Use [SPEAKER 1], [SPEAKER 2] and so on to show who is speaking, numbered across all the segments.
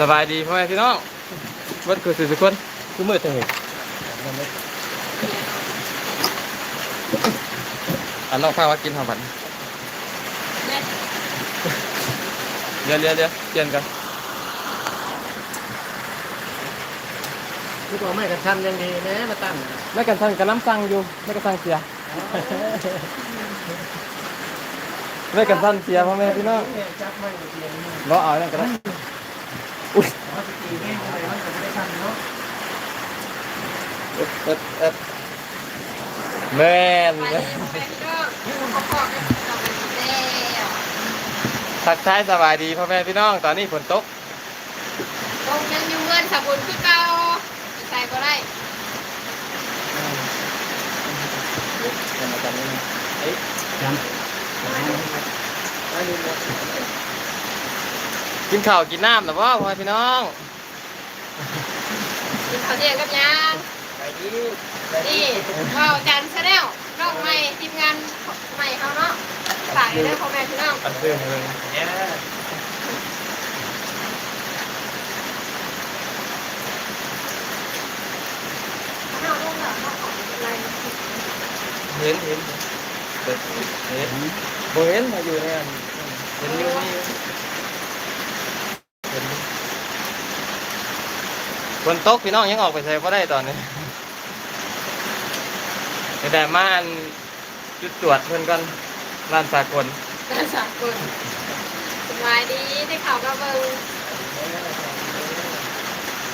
[SPEAKER 1] สบายดีพ่อแม่พี่น้องวัดคือสุดทุกคนคือมืดจังเลยอันน้องพาว่ากินหอมผัดเดี๋ยวเดี๋ยวเดี๋ยวเปลี่ยนกัน
[SPEAKER 2] คือบอกไม่กันชันยังดีนะมาตั้ง
[SPEAKER 1] ไม่กันสั่งกับน้ำสั่งอยู่ไม่กันสั่งเสียไม่กันสั่งเสียพ่อแม่พี่น้อง
[SPEAKER 2] จับไม่กับเตียงนี่
[SPEAKER 1] รอเอานั่นก็ได้
[SPEAKER 2] อ๋อ สตีแม่งอะไรมันก็ไม่ได้ชันเนาะ
[SPEAKER 1] เอ็ดเอ็ดเอ็ดแม่น
[SPEAKER 3] ไปเลยพ่อแม่พี่น้องขอขอบคุณสวัสดีแล้ว
[SPEAKER 1] ทักทายสบายดีพ่อแม่พี่น้องตอนนี้ฝนตก
[SPEAKER 3] ตรงยังอยู่เงินสบุนคือเก่าใส่ก็ได้
[SPEAKER 2] จัน
[SPEAKER 1] กินข้าวกินน้ำหรือว่าพ่อแม่พี่น้อง
[SPEAKER 3] กินข้าวเที่ยงกับยังนี่ว่าวจันชาแนลนอกใหม่ทีมงานใหม่เขาเนาะฝากด้วยพ่อแม่พี่น้อง
[SPEAKER 1] อันซื้อให้เบิ่ง
[SPEAKER 2] เนี่ย
[SPEAKER 3] เลงแบบเห็
[SPEAKER 1] นเห็นเห็นเห็นเห็นมาอยู่ในอันเห็นอยู่นี่อยู่ ฝนตกพี่น้องยังออกไปใส่ก็ได้ตอนนี้แต่มาอันจุดตรวจเพิ่นกันร้านสากล
[SPEAKER 3] การสากลสบายดีได้ข่าวมาเบิ่ง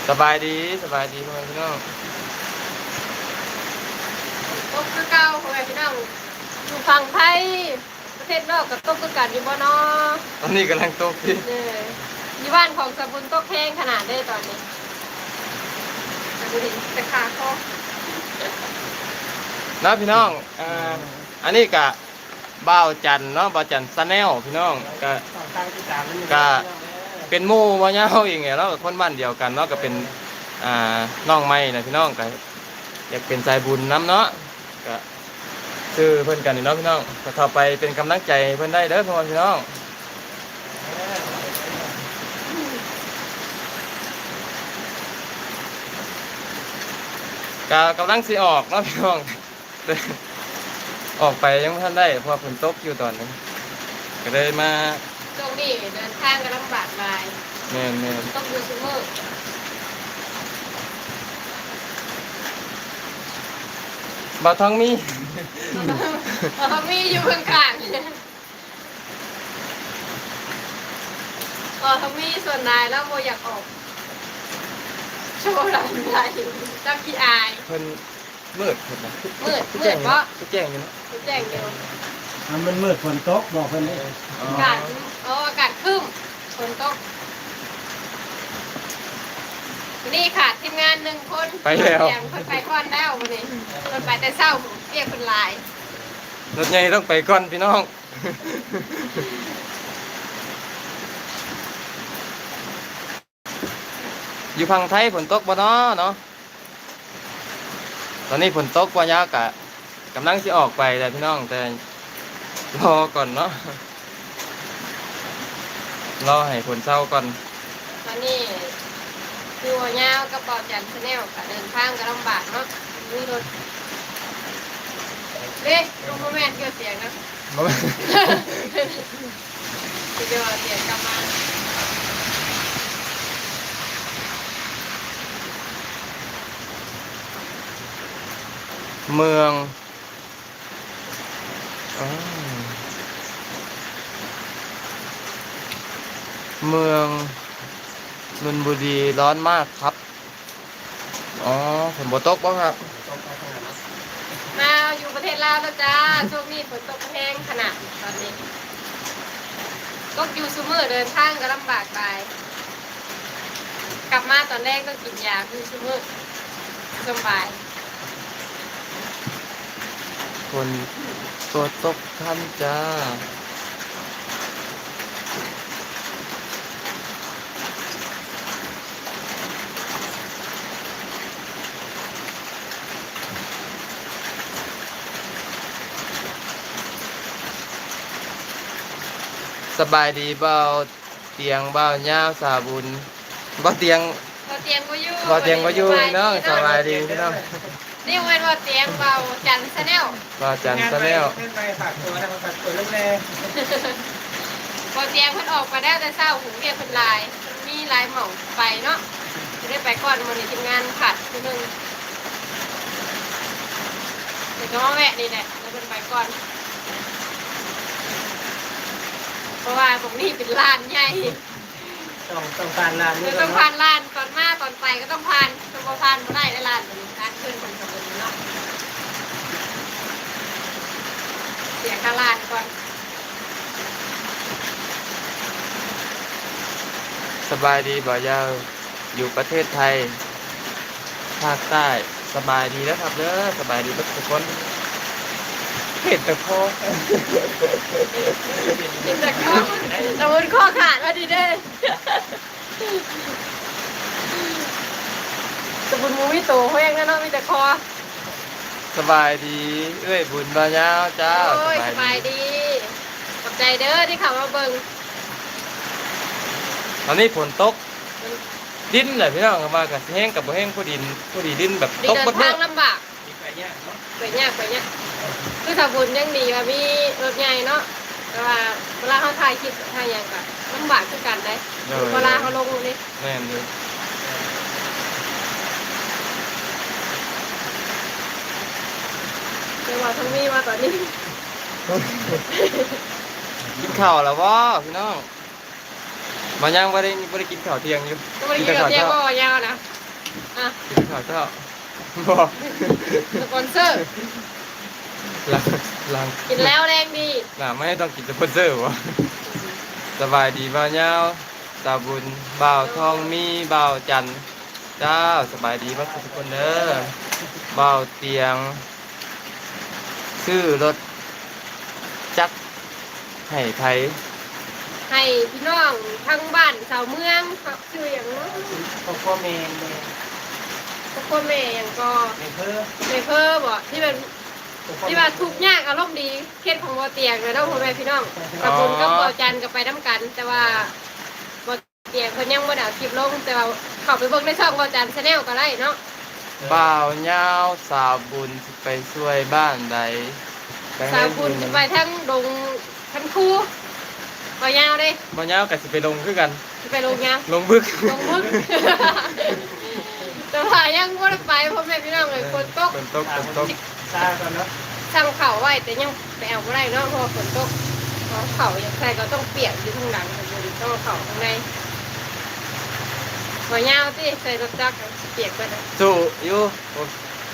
[SPEAKER 1] สบายดีสบายดีพ่อแม่พี่น้อง
[SPEAKER 3] ตกคือเก่าพ่อแม่พี่น้องอยู่ฝั่งไทยประเทศนอกกับตกคือกันอยู่บ่เนาะ
[SPEAKER 1] ตอนนี้กำลังตกพี่
[SPEAKER 3] เอออยู่บ้านของสบุนตกแห้งขนาดได้ตอนนี้ บุนจะขาคอ
[SPEAKER 1] เนาะพี่น้องอ่าอันนี้กะบ่าวจันเนาะบ่าวจันซาแนลพี่น้องกะ
[SPEAKER 2] ต้องตั้งที่ตามมัน
[SPEAKER 1] ก็ เป็นหมู่บ่ยาวอีกไงแล้วก็คนบ้านเดียวกันเนาะก็เป็นอ่าน้องใหม่นะพี่น้องก็อยากเป็นสายบุญน้ำเนาะก็ซื้อเพิ่นกันนี่เนาะพี่น้องก็เข้าไปเป็นกำลังใจให้เพิ่นได้เด้อพ่อพี่น้อง ก็กำลังสิออกเนาะพี่น้อง ออกไปยังบ่ทันได้เพราะว่าฝนตกอยู่ตอนนี้ก็เลยมา
[SPEAKER 3] ช่วงนี้เดินทางกันลำบากหลาย
[SPEAKER 1] แม่นแม่น
[SPEAKER 3] ต้องดูซูเมอร์
[SPEAKER 1] บ่าวทองมี
[SPEAKER 3] เออมีอยู่ข้างๆเออทำมีส่วนนายแล้วโมอยากออก โชว์หลังใหญ่จักขี้อาย
[SPEAKER 1] เพิ่นมืดเพิ่นนะ
[SPEAKER 3] มืด
[SPEAKER 1] คือ
[SPEAKER 3] มื
[SPEAKER 1] แจ้
[SPEAKER 3] ด
[SPEAKER 1] ง
[SPEAKER 3] เพราะ
[SPEAKER 1] คือแจ้งอยู่เนาะ
[SPEAKER 3] แจ้งเดียว
[SPEAKER 2] มันมืดฝนตกบอกเพิ่นเลย
[SPEAKER 1] อ๋อ
[SPEAKER 3] อากาศเอออากาศครึ้มฝนตกนี่ค่ะทีมงานหนึ่งคน
[SPEAKER 1] ไปแล้ว
[SPEAKER 3] เสียงคนไปก่อนแล้ววันนี้คนไปแต่เศร้าเรียกคนหลาย
[SPEAKER 1] รถใหญ่ต้องไปก่อนพี่น้อง อยู่ฝั่งไทยฝนตกบ่เนาะเนาะตอนนี้ฝนตกบ่ยาวกะกำลังสิออกไปแต่พี่น้องแต่รอก่อนเนาะรอให้ฝนเศร้าก่อน
[SPEAKER 3] ตอนนี้คือหัวยาวกระเป๋าจันชาแนลกับเดินทางก็ลำบากเนาะมีรถเด้ลุงพ่อแม่เกี่ยวเสียงนะ
[SPEAKER 1] บ่แม่น
[SPEAKER 3] เดี๋ยวเสียงกลับมา
[SPEAKER 1] เมืองอ๋อเมืองนนบุรีร้อนมากครับ อ๋อฝนบ่ตกบ่ครับ
[SPEAKER 3] มาอยู่ประเทศลาวแล้วจ้า ช่วงนี้ฝนตกแห้งขนาดตอนนี้ก็อยู่ซูเมอร์เดินทางก็ลำบากไปกลับมาตอนแรกก็กินยาคือซูเมอร์สบาย
[SPEAKER 1] ฝนตัวตกทันจ้าสบายดีเบาเตียงเบาเงาวสาบุญบ่เตียง
[SPEAKER 3] บ่เตียงบ่อยู่
[SPEAKER 1] บ่เตียงบ่อยู่พี่น้องสบายดีพี่น้อง
[SPEAKER 3] นี่เว้นบ่เตียงเบาจันทร์ซะแนว
[SPEAKER 1] บ่จันซะแล้ว
[SPEAKER 2] ขึ้นไปฝากตัวนะฝากตัวลูกแม่
[SPEAKER 3] บ่เตียงเพิ่นออกมาแล้วแต่เช้าหุงเรียกเพิ่นลายเพิ่นมีลายหม่องไปเนาะจะได้ไปก่อนมื้อนี้ทีมงานขาดผู้หนึงเดี๋ยวก็มาแวะนี่แหละแล้วเพิ่นไปก่อน เพราะว่าตรงนี้เป็นลานใหญ่
[SPEAKER 2] ต้องต้องการลาน
[SPEAKER 3] เดี๋ยวต้องผ่านลานก่อนมาก่อนไปก็ต้องผ่านต้องบ่ผ่านบ่ได้ได้ลานตัวนี้ ลานขึ้นคนสมบูรณ์เนาะเสียค่าลานก่อน
[SPEAKER 1] สบายดีบ่ยาวอยู่ประเทศไทย ภาคใต้สบายดีแล้วครับเด้อสบายดีทุกคนเห็นแต่พอ
[SPEAKER 3] กินแต่ข้าวสมมติข้อขาดว่าดีเด้ อสมมติมูวิโตแห้งแล้วเนาะมีแต่คอ
[SPEAKER 1] สบายดี เอ้ยบุญบ่ยาวเจ้า
[SPEAKER 3] โอ้ยสบายดีขอบใจเด้อที่เขับมาเบิ่ง
[SPEAKER 1] ตอนนี้ฝนตก ดินแหละพี่น้องมากับแห้งกับบ่แห้งพอดินพอดีดินแบบ
[SPEAKER 3] ดี
[SPEAKER 1] ตก
[SPEAKER 3] เดิน
[SPEAKER 1] เบิ
[SPEAKER 3] ทา
[SPEAKER 1] ด
[SPEAKER 3] งลำบาก
[SPEAKER 2] มีไปยากเนาะ
[SPEAKER 3] ไปยากไปยากคือถ้าบุญยังดีว่ามีรถใหญ่เนาะแต่ว่าเวลาเขาถ่ายคลิปถ่ายหยังก็ลำบากคือกันได้
[SPEAKER 1] เออ
[SPEAKER 3] เวลาเขาลงนี่
[SPEAKER 1] แม่นอยู่
[SPEAKER 3] เดี๋ยวว่าทั้งมีมาตอนนี้
[SPEAKER 1] กินข้าวแล้วบ่พี่น้องมายังบ่ได้บ่ได้กินข้าวเที่ยงอยู่
[SPEAKER 3] ก็ไม่ได้กินกับเตียงก็ยาวนะอะ
[SPEAKER 1] กินข้าวเช้าบ่
[SPEAKER 3] สปอนเซอร์
[SPEAKER 1] หลังหลัง
[SPEAKER 3] กินแล้วแรงดี
[SPEAKER 1] หลังไม่ให้ต้องกินสปอนเซอร์บ่สบายดีบ่าวยาวตาบุญบ่าวทองมีบ่าวจันทร์เจ้าสบายดีบ่ทุกคนเด้อบ่าวเตียง ซื้อรถจักรให้ไผ
[SPEAKER 3] ให้พี่น้องทั้งบ้านชาวเมืองครับชื่ออย่างเนาะ
[SPEAKER 2] พ่อพ่อเมนเมน
[SPEAKER 3] พ่อแม่อย่างก็
[SPEAKER 2] เมนเพิ่ม
[SPEAKER 3] ในเพิ่มบ่ที่เป็นที่ว่าทุกข์ยากอารมณ์ดีเคสของบ่เตียงเลยเนาะพ่อแม่พี่น้องกับผมกับบ่จันกับไปน้ำกัน แต่ว่าบ่เตียงเพิ่นยังบ่ได้เอาคลิปลงแต่ว่าเข้าไปเบิ่งในช่องบ่จัน Channel ก็ได้เนาะ
[SPEAKER 1] บ่าวยาวสาวบุญสิไปช่วยบ้านใดไป
[SPEAKER 3] สาวคุณสิไปทั้งดงทั้งคูบ่ยาวเด้
[SPEAKER 1] บ่าวยาวก็สิไปลงคือกัน
[SPEAKER 3] สิไปลงยัง
[SPEAKER 1] ลงบึก
[SPEAKER 3] ลงมึกแต่ว่ายังบ่ได้ไปพ่อแม่พี่น้องเลยฝนตก
[SPEAKER 1] ฝนตกฝนตก
[SPEAKER 2] ซาก่อนเนาะ
[SPEAKER 3] สั่งเข่าไว้แต่ยังไปเอาไม่ได้เนาะเพราะว่าฝนตกเพราะเข่าอย่างใครก็ต้องเปียกอยู่ข้างหลังแต่บนต้องเอาเข่าข้างใน หัวยาวที่ใส่รถจักรเปียกไปนะ
[SPEAKER 1] สู้อยู่ผม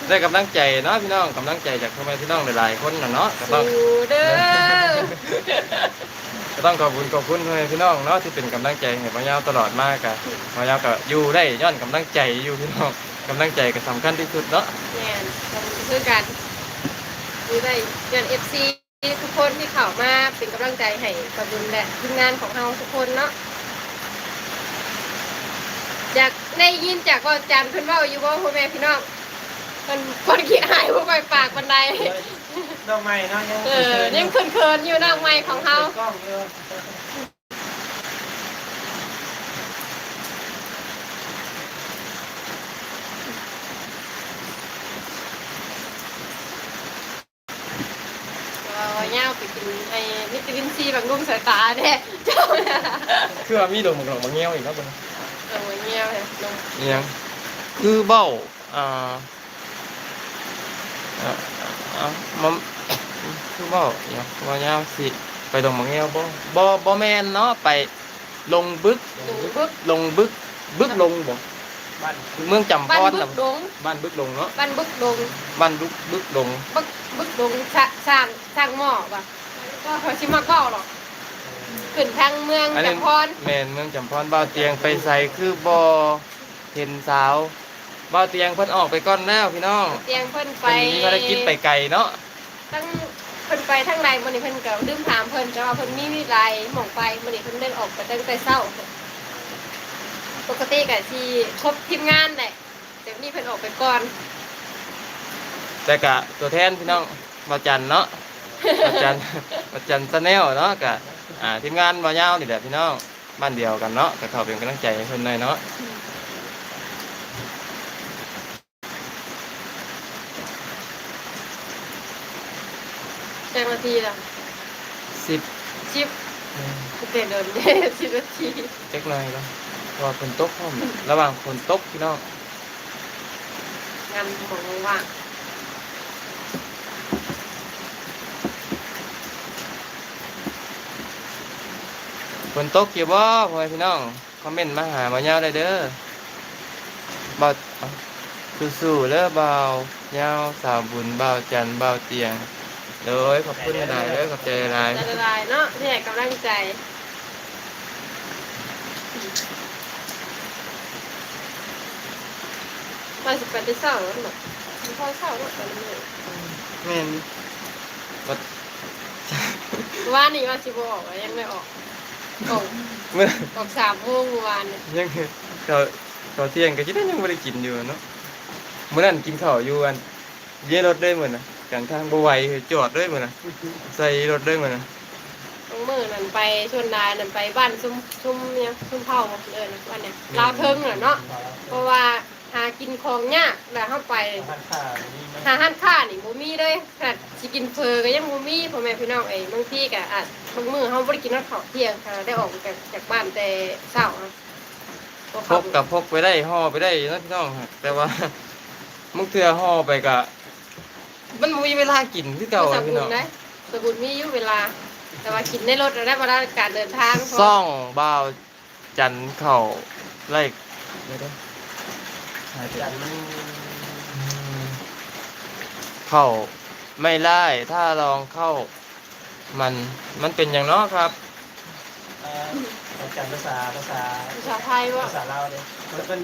[SPEAKER 1] ได้กำลังใจเนาะพี่น้องกำลังใจจากพ่อแม่พี่น้องหลายๆคนน่ะเนาะก็ต้อง
[SPEAKER 3] สู้เด้อ
[SPEAKER 1] ก็ต้องขอบคุณขอบคุณพ่อแม่พี่น้องเนาะที่เป็นกำลังใจให้บ่าวยาวตลอดมากกะบ่าวยาวก็อยู่ได้ย้อนกำลังใจอยู่พี่น้องกำลังใจก็สำคัญที่สุดเนาะ
[SPEAKER 3] แน่นคือกันอยู่ได้เดือนเอฟซีทุกคนที่เข้ามาเป็นกำลังใจให้ประบุญและทีมงานของเราทุกคนเนาะ อยากได้ยินจากอาจารย์เพิ่นเว่าอยู่ว่าพ่อแม่พี่น้องมันคนขี้อายพวกไปปากบันได
[SPEAKER 2] ดอกไม้เนาะยัง
[SPEAKER 3] เออยังเขินๆอยู่นอกไม้ของเขา
[SPEAKER 2] กล้องเยอะ
[SPEAKER 3] เอาเงาไปกินไอ้วิตามินซีบางรุ่มสายตาแน่เจ้าเนี่ย
[SPEAKER 1] คือว่ามีดอกหมกดอกมะเงี้ยวอีกครับ เพิ่น
[SPEAKER 3] เออเงี้ยเลยลง
[SPEAKER 1] นี่ยังคือเบ้าอ่าอ่าอ่ามันคือเบ้าเนี่ยว่ายาวสิไปดอกมะเงี้ยวบ่บ่บ่แม่นเนาะไปลงบึก
[SPEAKER 3] ดูบึก
[SPEAKER 1] ลงบึกบึกลงบ่
[SPEAKER 2] บ้าน
[SPEAKER 1] เมืองจำพ
[SPEAKER 3] บ้าน
[SPEAKER 1] ร
[SPEAKER 3] บึ
[SPEAKER 1] น่ะ
[SPEAKER 3] กดง
[SPEAKER 1] บ้านบึกลงเนาะ
[SPEAKER 3] บ้านบึกดง
[SPEAKER 1] บ้านบึกบึกลง
[SPEAKER 3] บึกบึกดงสร้างสร้างสร้างหม้อป่ะก็เขาชิมาเก้าหรอก ขึ้นทางเมือง
[SPEAKER 1] อันนี้
[SPEAKER 3] จำพร
[SPEAKER 1] แม่นเมืองจำพรบ่าวเตียงไปใส่คือบ่เห็นสาวบ่าวเตียงเพิ่นออกไปก่อนแล้วพี่น้อง
[SPEAKER 3] เตียงเพิ่นไป
[SPEAKER 1] เพิ่นมีภารกิจไปไกลเนาะ
[SPEAKER 3] ตั้งเพิ่นไปทางใดมื้อนี้เพิ่นก็ลืมถามเพิ่นแต่ว่าเพิ่นมีวิไลหม่องไปมื้อนี้เพิ่นเดินออกไปตั้งแต่เช้า ปกติก็สิครบทีมงานแหละแต่นี่เพิ่นออกไปก่อน
[SPEAKER 1] แต่กะตัวแทนพี่น้องมาจันเนาะมาจันมาจันสแนลเนาะกะ อ่าทีมงานบ่าวยาวนี่แหละพี่น้องบ้านเดียวกันเนาะแต่เขาเป็นกำลังใจให้เนหน่อยเนาะ
[SPEAKER 3] จังนาทีละ
[SPEAKER 1] สิบ
[SPEAKER 3] ชิปเปลี่ยเดินเด้สิบนาที
[SPEAKER 1] เจ๊กหน่อยเนาะรอฝนตกห้องระหว่างคนตกพี่น้อง
[SPEAKER 3] งานของว่าง
[SPEAKER 1] ฝนตกเกี่ยวบ่พ่อแม่พี่น้องคอมเมนต์มาหาบ่ยาวได้เด้อบ่เอาสู้ๆเด้อบ่าวยาวสาวบุญบ่าวจันทร์บ่าวเตียงเด้อขอบคุณหลายๆเด้อขอบใจหลาย
[SPEAKER 3] จะละลายเนาะที่ไหนกำลังใจมาสิบแปดที่เศร้าแล้วหรอมันพอเศร้าแล้วตอนนี้
[SPEAKER 1] แม่นบ่
[SPEAKER 3] ว่านี่ว่าสิบออกอะยังไม่ออก ออก
[SPEAKER 1] เมื่อ
[SPEAKER 3] ออกสามโมงเมื่อวานเนี่ย
[SPEAKER 1] ยังเขาเขาเที่ยงก็สิได้ยังบ่ได้กินอยู่เนาะมื้อนั้นกินข้าวอยู่อันเยรถเลยมื้อน่ะกลางทางบ่ไหวจอดเลยมื้อน่ะใส่รถเลยมื้อน่ะ
[SPEAKER 3] ต้องมือนั่นไปชวนดานั่นไปบ้านซุ้มซุ้มเนี่ยซุ้มเผาเลยนะวันเนี้ยลาวเทิงเหรอเนาะเพราะว่าหากินของยากแล้วเข้าไป
[SPEAKER 2] ทานข้าวนี่มัน
[SPEAKER 3] หาหันค่านี่บ่มีเลยขนาดสิกินเฟอก็ยังบ่มีพ่อแม่พี่น้องเอ้ยบางทีก็อาจ บางมื้อเฮาบ่ได้กินข้าวเที่ยงค่ะได้ออกจากจากบ้านแต่เช้านะบ่
[SPEAKER 1] พ
[SPEAKER 3] เข้าก
[SPEAKER 1] กับพกไปได้ห่อไปได้เนาะพี่น้องแต่ว่า มึงเทื่อห่อไปก็มันบ่มีเวลากินคือเก่า
[SPEAKER 3] ส
[SPEAKER 1] อะพี่
[SPEAKER 3] กุ
[SPEAKER 1] น้
[SPEAKER 3] ล
[SPEAKER 1] อง
[SPEAKER 3] ได้สกุลมีอยู่เวลา แต่ว่ากินในรถได้เวลาการเดินทางเพราะ
[SPEAKER 1] ซ่องบ่าวจันทร์เข้าไล่เดี๋ยวเด้อหายไป
[SPEAKER 2] จันมัน
[SPEAKER 1] เข้าไม่ไล่ถ้าลองเข้า มันมันเป็นอย่างเนาะครับ
[SPEAKER 2] เอ่อจันภาษาภาษา
[SPEAKER 3] ภาษาไทยว่า
[SPEAKER 2] ภาษาลาวเลยมันเป็น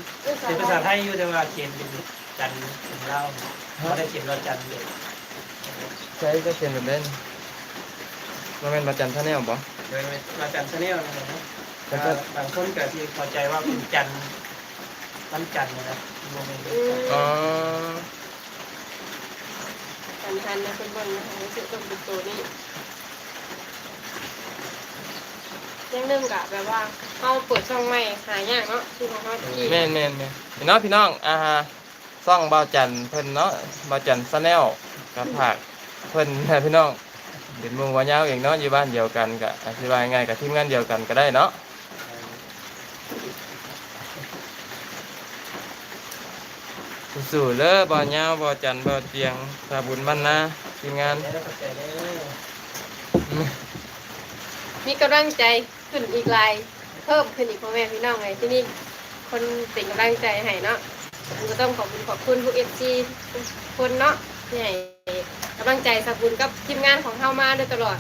[SPEAKER 2] เป็นภาษาไทยอยู่แต่ว่าเขียนเป็นจันเป็นลาวไม่ได้เขียนว่าจันเลย
[SPEAKER 1] ใช้ก็เป็นแบบนั้นมันเป็นมาจันทร์ท่าแนวบ่
[SPEAKER 2] โดยมาจันชาแนลนะครับบางคนก็ที่เข้าใจว่าเป็นจันวันจันทร์นะครับโมเมนต์
[SPEAKER 3] อืม
[SPEAKER 1] อ๋อ
[SPEAKER 3] ทันทันนะเพิ่นเบิ่งนะรู้สึกต้องเป็นตัวนี้ ยังนึงกะแบบว่าเฮาเปิดช่องใหม่หายากเนาะที่ของเฮาที่
[SPEAKER 1] แม่นแม่นแม่นพี่น้องพี่น้องอ่าซ่องบ่าวจันทร์เพิ่นเนาะบ่าวจันทร์ซาแนลกับผักเพิ่นนะพี่น้องเป็นหมู่ว่ายาวเองเนาะอยู่บ้านเดียวกันก็อธิบายง่ายกับทีมงานเดียวกันก็ได้เนาะสู้ๆเด้อบ่าวยาวบ่าวจันทร์บ่าวเตียงสาบุญบ้านนาทีมงาน
[SPEAKER 2] ได้เข้าใจเลย
[SPEAKER 3] มีกำลังใจ ขึ้นอีกลายเพิ่มขึ้นอีกพ่อแม่พี่น้องไงที่นี่คนเป็นกำลังใจให้เนาะผมก็ต้องขอบคุณขอบคุณพวก FC ทุกคนเนาะที่ให้กำลังใจสบุญกับทีมงานของเฮามาโดยตลอด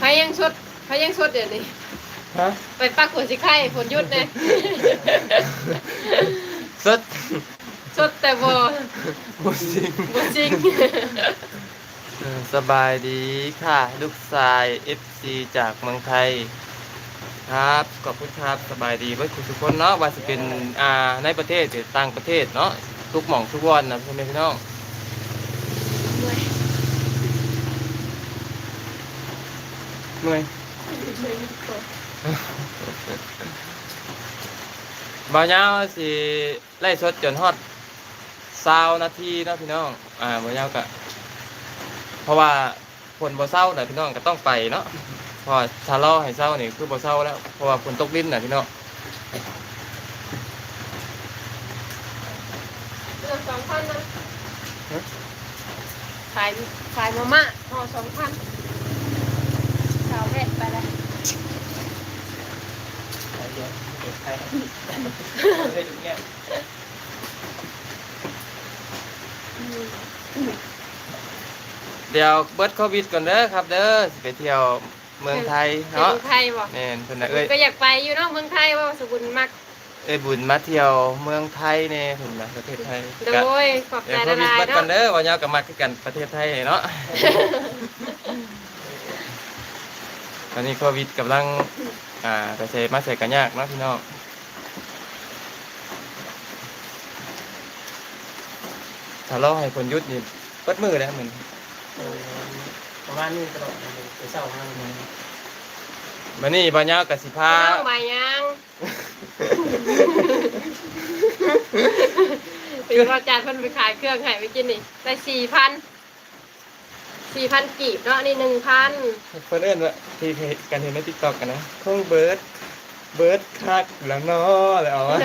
[SPEAKER 3] พายังชดพายังชดเดี๋ยวนี้
[SPEAKER 1] ฮะ
[SPEAKER 3] ไปปักหัวสิไข่ฝนหยุดเลย
[SPEAKER 1] สด
[SPEAKER 3] ชดแต่บ่
[SPEAKER 1] บ่จริง
[SPEAKER 3] บ่จริง
[SPEAKER 1] เออสบายดีค่ะ ลูกชาย FC จากเมืองไทย ครับขอบคุณครับสบายดีเพื่อนทุกคนเนาะว่าจะเป็นอ่าในประเทศหรือต่างประเทศเนาะทุกหม่องทุกวันนะพ่อแม่พี่น้องเมื่อย บ่าวยาวสิไล่สดจนฮอดซาวนาทีเนาะพี่น้อง อ่าบ่าวยาวกะเพราะว่าฝนบ่เศร้าน่ะพี่น้องก็ต้องไปเนาะเพอถ้ารอให้เศร้านี่คือบ่เศร้าแล้วเพราะว่าฝนตกดินน่ะพี่น้อง
[SPEAKER 3] เลือกสองพันนะขายขายมาม่าห่อสองพันสาวแม่ไปแล้ว
[SPEAKER 2] ใครเดียวเด็ก ใครเคยดูเนี่ย
[SPEAKER 1] เดี๋ยวเบิดโควิดก่อนเด้อครับเด้อสิไปเที่ยวเมืองไทย
[SPEAKER 3] เมื
[SPEAKER 1] เนาะ
[SPEAKER 3] องไทยบ่
[SPEAKER 1] แม่นเพิ่นน่ะเอ้ย
[SPEAKER 3] ก็อยากไปอยู่เนาะเมืองไทยว่าสกุลมัก
[SPEAKER 1] เอ้ยบุญมาเที่ยวเมืองไทยแน่เพิ่นน่ะประเทศไทย
[SPEAKER 3] โด
[SPEAKER 1] ก็
[SPEAKER 3] ยขอบ
[SPEAKER 1] เดี๋
[SPEAKER 3] ใจ
[SPEAKER 1] ยวโค
[SPEAKER 3] ละ
[SPEAKER 1] วิด
[SPEAKER 3] ลาย
[SPEAKER 1] เบิดก่อน
[SPEAKER 3] เนาะ
[SPEAKER 1] เด้อว่าเหยาวก็มักคือกันประเทศไทยเนาะตอนนี้โควิดกำลัง อ่าไปใช้มาใส่กันยากเนาะพี่น้องถ้ารอให้คนหยุดนี่เปิดมือแล้วเหมือน
[SPEAKER 2] ประมาณนี้ตลอดเลยไปเศร้ามากเลย
[SPEAKER 1] มานี่บ่ยาวกับสิพา
[SPEAKER 3] พี่น้องใบยังปีว่าจานเพิ่นไปขายเครื่องให้ไปกินนี่ได้สี่พัน สี่พันกีบเนาะนี่หนึ่งพัน
[SPEAKER 1] เพิ่นเอิ้นว่าที่เห็นกันเห็นใน TikTok กันนะคงเบิร์ดเบิร์ดคักแล้วเนาะแล้วเอาวะ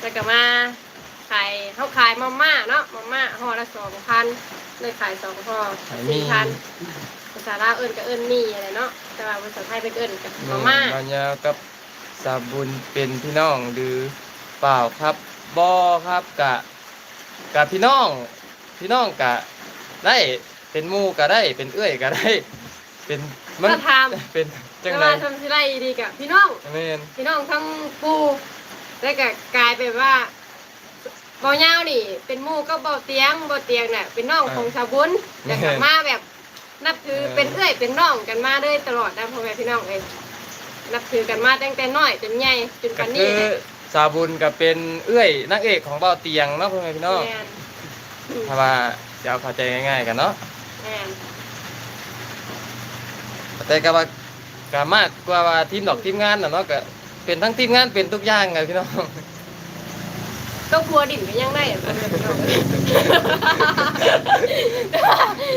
[SPEAKER 3] แล้วก็มาขายเขาขายมาม่าเนาะมาม่าห่อละสองพันเลยขายสองห่อ
[SPEAKER 1] ขายมี
[SPEAKER 3] สี่พันภาษาลาวเอิ้นก็เอิ้นนี่อะไรเนาะแต่ว่าภาษาไทยเป็นเอิ้นกับมาม่า
[SPEAKER 1] บ่ยาวกับสาบุญเป็นพี่น้องหรือเปล่าครับบ่ครับกะกะพี่น้อง พี่น้องกะ ได้เป็นหมู่ก็ได้ เป็นเอื้อยก็ได้ เป็นมัน
[SPEAKER 3] ก็ท
[SPEAKER 1] เป็นำจัง
[SPEAKER 3] แต่
[SPEAKER 1] ได
[SPEAKER 3] ว่าทำสิไรดีกับพี่น้อง
[SPEAKER 1] แม่น
[SPEAKER 3] พี่น้องทั้งปูแล้วก็กลายเป็นว่าบ่อยาวนี่ เป็นหมู่ก็บ่เตียงบ่เตียงน่ะเป็นน้องของชาวบุญแต่กลับมาแบบ นับถือเป็นเอื้อยเป็นน้องกันมาเลยตลอดนะพ่อแม่พี่น้องเอ้ยนับถือกันมาตั้งแต่น้อยจนใหญ่จน
[SPEAKER 1] ก็
[SPEAKER 3] ปัน
[SPEAKER 1] คื
[SPEAKER 3] นี้
[SPEAKER 1] อ
[SPEAKER 3] เนี่ย
[SPEAKER 1] สาบุญก็เป็นเอื้อยนางเอกของเบาเตียงเนาะพ่อแม่พี่น้อง
[SPEAKER 3] แม่น
[SPEAKER 1] ถ้าว่า จะเอาเข้าใจง่ายๆกันเนาะ
[SPEAKER 3] แม่น
[SPEAKER 1] แต่ก็ว่าก็มากกว่าว่าทีมดอกทีมงานน่ะเนาะก็เป็นทั้งทีมงานเป็นทุกอย่างไงพี่น้อง
[SPEAKER 3] ต้องครัวดิ่นก็ยังได้อะพ่อแม่พี่น้อง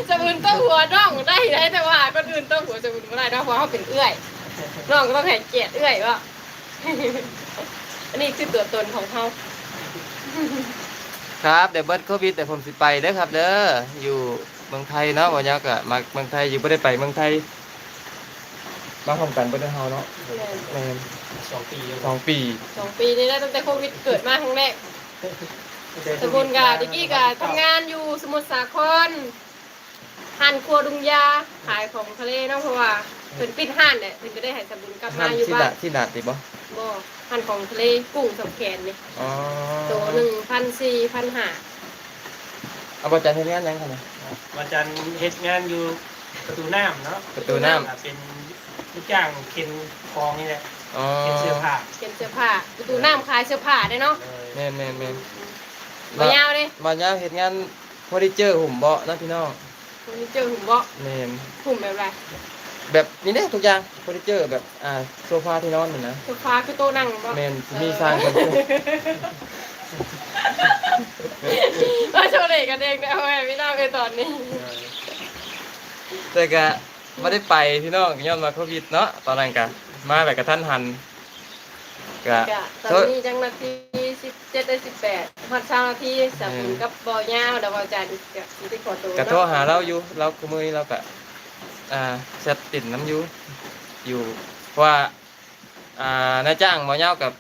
[SPEAKER 3] สมุนต้องหัวน้องได้ได้แต่ว่าคนอื่นต้องหัวสมุนไม่ได้เนาะเพราะเขาเป็นเอื้อยน้องก็ต้องให้เกียรติเอื้อยว่าอันนี้คือตัวตนของเขา
[SPEAKER 1] ครับเดี๋ยวเบิร์ดโควิดแต่ผมสิไปเด้อครับเด้ออยู่เมืองไทยเนาะวันนี้ก็มาเมืองไทยอยู่ไม่ได้ไปเมืองไทยมาพร้อมกันเบิร์ดเฮาเนาะแม่น
[SPEAKER 2] สองปีแล้ว
[SPEAKER 1] สองปี
[SPEAKER 3] สองปีนี้แล้วตั้งแต่โควิดเกิดมาครั้งแรกสมุนกับดิกกี้กับทำงานอยู่สมุทรสาครหันครัวดุงยาขายของทะเลเนาะเพราะว่าเป็นปิดห้านเนี่ยถึงจะได้ให้สมุนกลับมา
[SPEAKER 1] ห้าม
[SPEAKER 3] อยู่
[SPEAKER 1] ที่
[SPEAKER 3] บ้า
[SPEAKER 1] ดานที่ดาดติบ่
[SPEAKER 3] บ่ หันของทะเลกุ้งสำแขนนี่
[SPEAKER 1] อ๋อ
[SPEAKER 3] ตัวหนึ่งพันสี่พันห้า
[SPEAKER 1] เอาประจันเฮ็ดงานยังคั่นน่ะ
[SPEAKER 2] วันจันทร์เฮ็ดงานอยู่ประตูน้ำเนาะ
[SPEAKER 1] ประตูน้ำ
[SPEAKER 2] เป็นลูกจ้างเข็นคลองนี่แหละ
[SPEAKER 1] อ๋อ
[SPEAKER 2] เข็นเสื้อผ้า
[SPEAKER 3] เก็บเสื้อผ้าประตูน้ำขายเสื้อผ้าได้เนาะ
[SPEAKER 2] เลย
[SPEAKER 1] แม่นแม่นแม่น
[SPEAKER 3] มายาวเลย
[SPEAKER 1] มายาวเฮ็ดงานเฟอร์นิเจอร์หุ่มเบาะนะพี่น้อง
[SPEAKER 3] วันนี้เจอหุ่มเบ่
[SPEAKER 1] แม่น
[SPEAKER 3] หุ่มแบบไร
[SPEAKER 1] แบบนี้เด้ทุกอย่างเฟอร์นิเจอร์แบบอ่าโซฟาที่นอนนี่นะ
[SPEAKER 3] โซฟาคือโต๊ะนั่งบ่
[SPEAKER 1] แม่นมีสร้างกัน
[SPEAKER 3] ก็โชว์เลยกันเองได้ไหมพี่น้องเลยตอนนี้
[SPEAKER 1] แต่ก็ไม่ได้ไปพี่น้องย้อนมาโควิดเนาะตอนนั้นก็มาแบบกระทันหันก็
[SPEAKER 3] ก็ตอนนี้จังนาทีสิบเจ็ดได้สิบแปดฮอดเช้านาทีสามกับบอยาวเดาวบอจันกับสิที่ขอตัว
[SPEAKER 1] ก็โทรหาเราอยู่เราคุมือนี้เราก็ อ่าแชทติดน้ำยูอยู่เพราะว่าอ่านายจ้างหมอเย้ากับ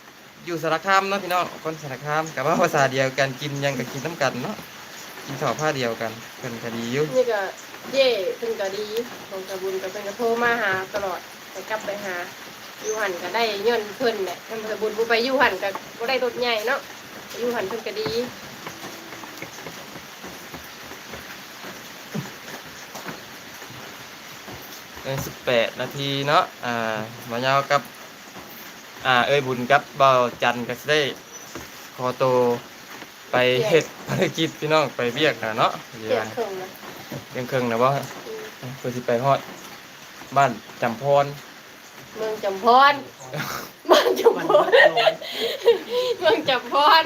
[SPEAKER 1] อยู่สารคามเนาะพี่น้องคนสารคามกับว่าภาษาเดียวกันกินยังกับกินน้ำกันเนาะกินข้าวผ้าเดียวกันเป็นคดีอยู่
[SPEAKER 3] นี่ก็เย่เพิ่นก็ดีของกระบุญก็เพิ่นก็โทรมาหาตลอดไปกลับไปหาอยู่หันก็ได้เงินเพิ่นแหละทำกระบุญบ่ไปอยู่หันก็บ่ได้รถใหญ่เนาะอยู่หันเพิ่นก็ดี
[SPEAKER 1] ในสิบแปดนาทีเนาะอ่าหมอเย้ากับอ่าเอ้ยบุญกับเบาจันทร์ก็สิได้ขอตัวไปเฮ็ดภารกิจพี่น้องไปเบียกกันเนาะเดี๋ยว
[SPEAKER 3] เที่ยงครึ่งนะ
[SPEAKER 1] เที่ยงครึ่งนะบ่
[SPEAKER 3] อืม
[SPEAKER 1] เพื่อสิไปฮอดบ้านจำพร
[SPEAKER 3] เมืองจำพรเมืองจำ
[SPEAKER 2] วัน
[SPEAKER 3] พร
[SPEAKER 2] นี้ลง
[SPEAKER 3] เมืองจำพร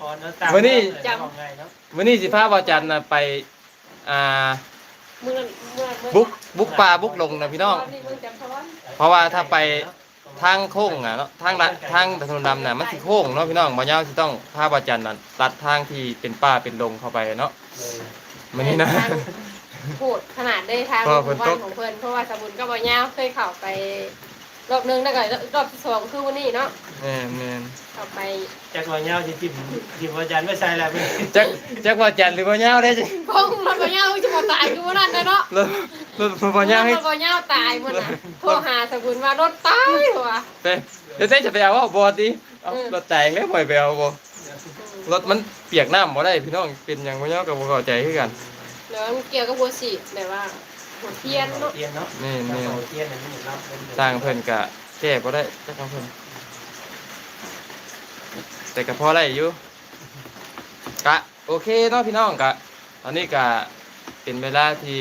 [SPEAKER 2] พอเนาะตาม
[SPEAKER 1] วันนี้
[SPEAKER 2] จำของไงเนาะ
[SPEAKER 1] มื้อนี้สิพาบ่จันทร์น่ะไปอ่า
[SPEAKER 3] เมืองเมืองเมือง
[SPEAKER 1] บุกบุกป่าบุกลงนะพี่น้อง
[SPEAKER 3] เมืองจำพร
[SPEAKER 1] เพราะว่าถ้าไปทางโค้งอะเนาะทางลัดทางถนนดำน่ะมันสิโค้งเนาะพี่น้องบ่ยาวสิต้องพาบ่จันทร์น่ะตัดทางที่เป็นป่าเป็นดงเข้าไปเนาะ
[SPEAKER 2] เลย
[SPEAKER 1] มื้อนี้นะ
[SPEAKER 3] โหดขนาดได้ทาง
[SPEAKER 1] เพราะ
[SPEAKER 3] หมู่
[SPEAKER 1] ฝน
[SPEAKER 3] บ้า
[SPEAKER 1] ต
[SPEAKER 3] น
[SPEAKER 1] ก
[SPEAKER 3] ของเพิ่นเพราะว่าสมุนกับบ่ยาวเคยเข้าไป รอบหนึงแล้วก็รอบที่สองคือวันนี้เนาะ
[SPEAKER 1] แม่นแม่น
[SPEAKER 3] เข้าไป
[SPEAKER 2] จากวันยาวจะทิมทิมวันจันทร์ไม่ใช่แล้วพี่
[SPEAKER 1] จักจักบ่จันทร์หรือบ่ยาวได้จิ
[SPEAKER 3] คงรถบ่ยาวจะบ่ตายคือวันนั้นเลยเนาะ
[SPEAKER 1] รถรถบ่ยาวให้
[SPEAKER 3] รถบ่ยาวตายมื้อน่ะโทรหาสมุนว่ารถตายว่ะ
[SPEAKER 1] ไปเดี๋ยวเต้จะไปเอาบ่ติเอา
[SPEAKER 3] อืม
[SPEAKER 1] รถแตกแล้วบ่ไปเอาบ่รถมันเปียกน้ำบ่ได้พี่น้องเป็นหยังบ่ยาวก็บ่เข้าใจคือกัน
[SPEAKER 3] แล้วมันเกี่ยวกับหัวฉีดแบบว่า หัวเทียนเนาะ
[SPEAKER 2] เทียนเนาะ
[SPEAKER 1] นี่
[SPEAKER 2] นี่
[SPEAKER 1] น
[SPEAKER 2] เทียนอันนี้เนาะ
[SPEAKER 1] สร้างเพิ่นกะแก้บ่ได้จักของเพิ่นแต่ก็พอได้อยู่กะโอเคเนาะพี่น้องกะตอนนี้กะเป็นเวลาที่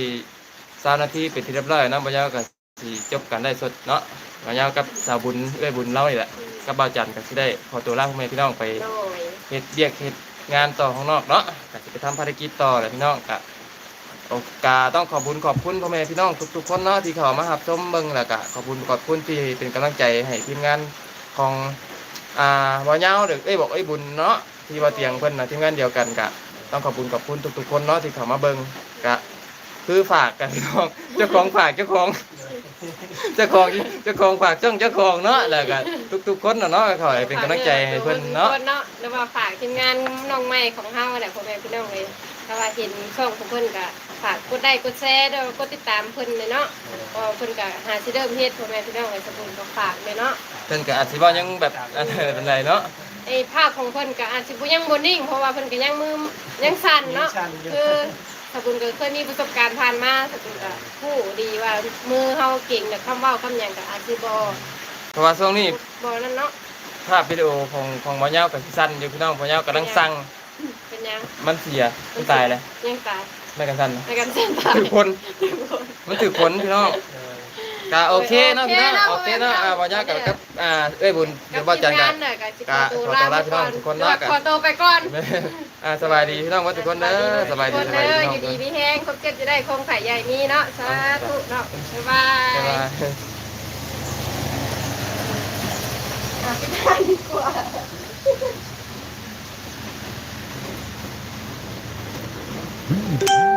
[SPEAKER 1] 20นาทีเป็นที่เรียบร้อยเนาะบ่ยาวก็สิที่จบกันได้สดเนาะบ่ยาวกับสาวบุญเอ้ยบุญเล่านี่แหละกับบ่าวจันก็สิได้ขอตัวลาพ่อแม่พี่น้องไป
[SPEAKER 3] โดย
[SPEAKER 1] เฮ็ดเรียกเฮ็ดงานต่อข้างนอกเนาะก็สิไปทำภารกิจต่อแหละพี่น้องก็ โอกาต้องขอบคุณขอบคุณพ่อแม่พี่น้องทุกๆคนเนาะที่เข้ามารับชมเบิ่งแล้วก็ขอบคุณขอบคุณที่เป็นกำลังใจให้ทีมงานของอ่าบ่ยาวหรือเอ้ยบอกเอ้ยบุญเนาะที่ว่าเตียงเพิ่นนะทีมงานเดียวกันก็ต้องขอบคุณขอบคุณทุกๆคนเนาะที่เข้ามาเบิ่งก็คือฝากกันพี่น้องเจ้าของฝากเจ้าของเจ้าของเจ้าของฝากจ้องเจ้าของเนาะแล้วก็ทุกๆคนเนาะก็ขอให้เป็นกำลังใจให้เพิ่นเนาะ
[SPEAKER 3] เนาะแล้วว่าฝากทีมงานน้องใหม่ของเฮาแหละพ่อแม่พี่น้องเลยถ้าว่าเห็นช่องของเพิ่นก็ ฝากกดไลค์กดแชร์ด้วยกดติดตามเพิ่นเลยเนาะเพราะว่าเพิ่นก็หาสิเริ่มเฮ็ดพ่อแม่พี่น้องเลยสบุญก็ฝากเลยเนาะ
[SPEAKER 1] เพิ่นก็อาจสิบ่ยังแบบอันเป็นไรเนาะ
[SPEAKER 3] ไอ้ภาพของเพิ่นก็อาจสิบ่ยังบ่นิ่งเพราะว่าเพิ่นก็ยังมือยังสั่นเนาะ
[SPEAKER 2] ยังสั่นอยู่
[SPEAKER 3] คือสบุญก็เคยมีประสบการณ์ผ่านมาสบุญก็ผู้ดีว่ามือเฮาเก่งแต่คำเว้าคำหยังก็อาจสิบ่
[SPEAKER 1] เพราะว่าช่วงนี้
[SPEAKER 3] บ่นั่นเนาะ
[SPEAKER 1] ภาพวิดีโอของของบ่ยาวกับสิสั้นอยู่พี่น้องบ่ยาวกำลังสั่ง
[SPEAKER 3] เป็นหยัง
[SPEAKER 1] มันเสียมันตายเลย
[SPEAKER 3] ยังตาย
[SPEAKER 1] ไม่กันสั่นนะ
[SPEAKER 3] ในการเส้นตาย
[SPEAKER 1] ถือคน มันถือคนพี่น้อง
[SPEAKER 2] เออ
[SPEAKER 1] ก็โอเคเนาะพี่น้องโอ
[SPEAKER 3] โอ
[SPEAKER 1] เค
[SPEAKER 3] เค
[SPEAKER 1] เนาะ
[SPEAKER 3] เนาะ
[SPEAKER 1] อ่าบ่ยาวกับกับอ่าเอ้ยบุญเดี๋ยวบ่จันกัน
[SPEAKER 3] น่ะก็สิ
[SPEAKER 1] ก็
[SPEAKER 3] ขอตัว
[SPEAKER 1] ขอ
[SPEAKER 3] ลา
[SPEAKER 1] ตัวลา
[SPEAKER 3] ไปก่อน
[SPEAKER 1] พี่น้องทุกคนเนาะ
[SPEAKER 3] ขอตัวไปก่อน
[SPEAKER 1] อ่าสบายดีพี่น้องว่าทุกคนเด้อสบายดี
[SPEAKER 3] ทุก
[SPEAKER 1] ส
[SPEAKER 3] คน
[SPEAKER 1] บาย
[SPEAKER 3] เด้
[SPEAKER 1] ดี
[SPEAKER 3] อ
[SPEAKER 1] พี่น้
[SPEAKER 3] อ
[SPEAKER 1] อง
[SPEAKER 3] ยู่ดีมีแห้งครบเจ็ดจะได้คงไข่ใหญ่นี้เนาะสาธุเนาะบ๊ายบาย
[SPEAKER 1] บ๊ายบาย
[SPEAKER 3] อะไปทานดีกว่า
[SPEAKER 1] เ